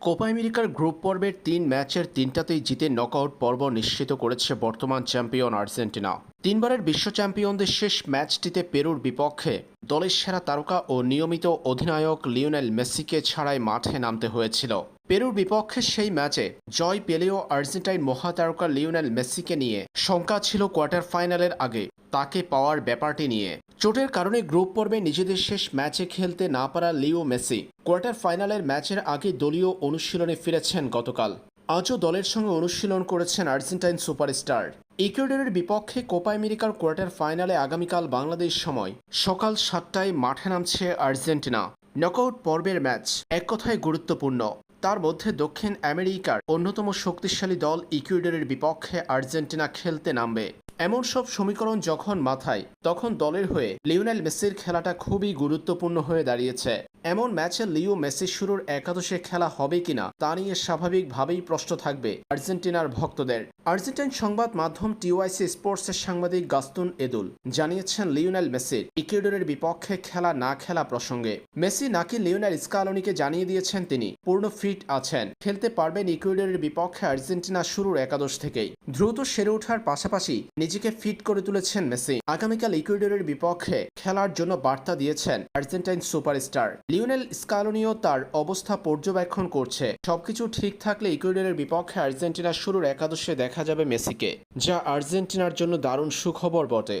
Copa আমেরিকার group পর্বের তিন ম্যাচের তিনটাতেই জিতে নকআউট পর্ব নিশ্চিত করেছে বর্তমান চ্যাম্পিয়ন আর্জেন্টিনা। তিনবারের বিশ্ব চ্যাম্পিয়নদের শেষ ম্যাচটিতে পেরুর বিপক্ষে দলের সেরা তারকা ও নিয়মিত অধিনায়ক লিওনেল মেসিকে ছাড়াই মাঠে নামতে হয়েছিল। পেরুর বিপক্ষে সেই ম্যাচে জয় পেলেও আর্জেন্টাইন মহাতারকা লিওনেল মেসিকে নিয়ে শঙ্কা ছিল কোয়ার্টার ফাইনালের আগে। তাকে পাওয়ার ব্যাপারটি নিয়ে চোটের কারণে গ্রুপ পর্বে নিজেদের শেষ ম্যাচে খেলতে না পারা লিও মেসি কোয়ার্টার ফাইনালের ম্যাচের আগে দলীয় অনুশীলনে ফিরেছেন গতকাল। আজও দলের সঙ্গে অনুশীলন করেছেন আর্জেন্টাইন সুপারস্টার। ইকুয়েডরের বিপক্ষে কোপা আমেরিকার কোয়ার্টার ফাইনালে আগামীকাল বাংলাদেশ সময় সকাল সাতটায় মাঠে নামছে আর্জেন্টিনা। নকআউট পর্বের ম্যাচ এক কথায় গুরুত্বপূর্ণ। তার মধ্যে দক্ষিণ আমেরিকার অন্যতম শক্তিশালী দল ইকুয়েডরের বিপক্ষে আর্জেন্টিনা খেলতে নামবে। এমন সব সমীকরণ যখন মাথায়, তখন দলের হয়ে লিওনেল মেসির খেলাটা খুবই গুরুত্বপূর্ণ হয়ে দাঁড়িয়েছে। এমন ম্যাচে লিও মেসি শুরুর একাদশে খেলা হবে কিনা তা নিয়ে স্বাভাবিকভাবেই প্রশ্ন থাকবে আর্জেন্টিনার ভক্তদের। আর্জেন্টাইন সংবাদ মাধ্যম টিওয়াইসি স্পোর্টসের সাংবাদিক গাস্তুন এদুল জানিয়েছেন লিওনেল মেসির ইকুয়েডরের বিপক্ষে খেলা না খেলা প্রসঙ্গে। মেসি নাকি লিওনেল স্কালোনিকে জানিয়ে দিয়েছেন তিনি, পূর্ণ ফিট আছেন, খেলতে পারবেন ইকুয়েডরের বিপক্ষে আর্জেন্টিনা শুরুর একাদশ থেকেই। দ্রুত সেরে ওঠার পাশাপাশি নিজেকে ফিট করে তুলেছেন মেসি। আগামীকাল ইকুয়েডরের বিপক্ষে খেলার জন্য বার্তা দিয়েছেন আর্জেন্টাইন সুপারস্টার। লিওনেল স্কালোনিও তার অবস্থা পর্যবেক্ষণ করছে। সবকিছু ঠিক থাকলে ইকুয়েডরের বিপক্ষে আর্জেন্টিনা শুরুর একাদশে দেখা যাবে মেসিকে, যা আর্জেন্টিনার জন্য দারুণ সুখবর বটে।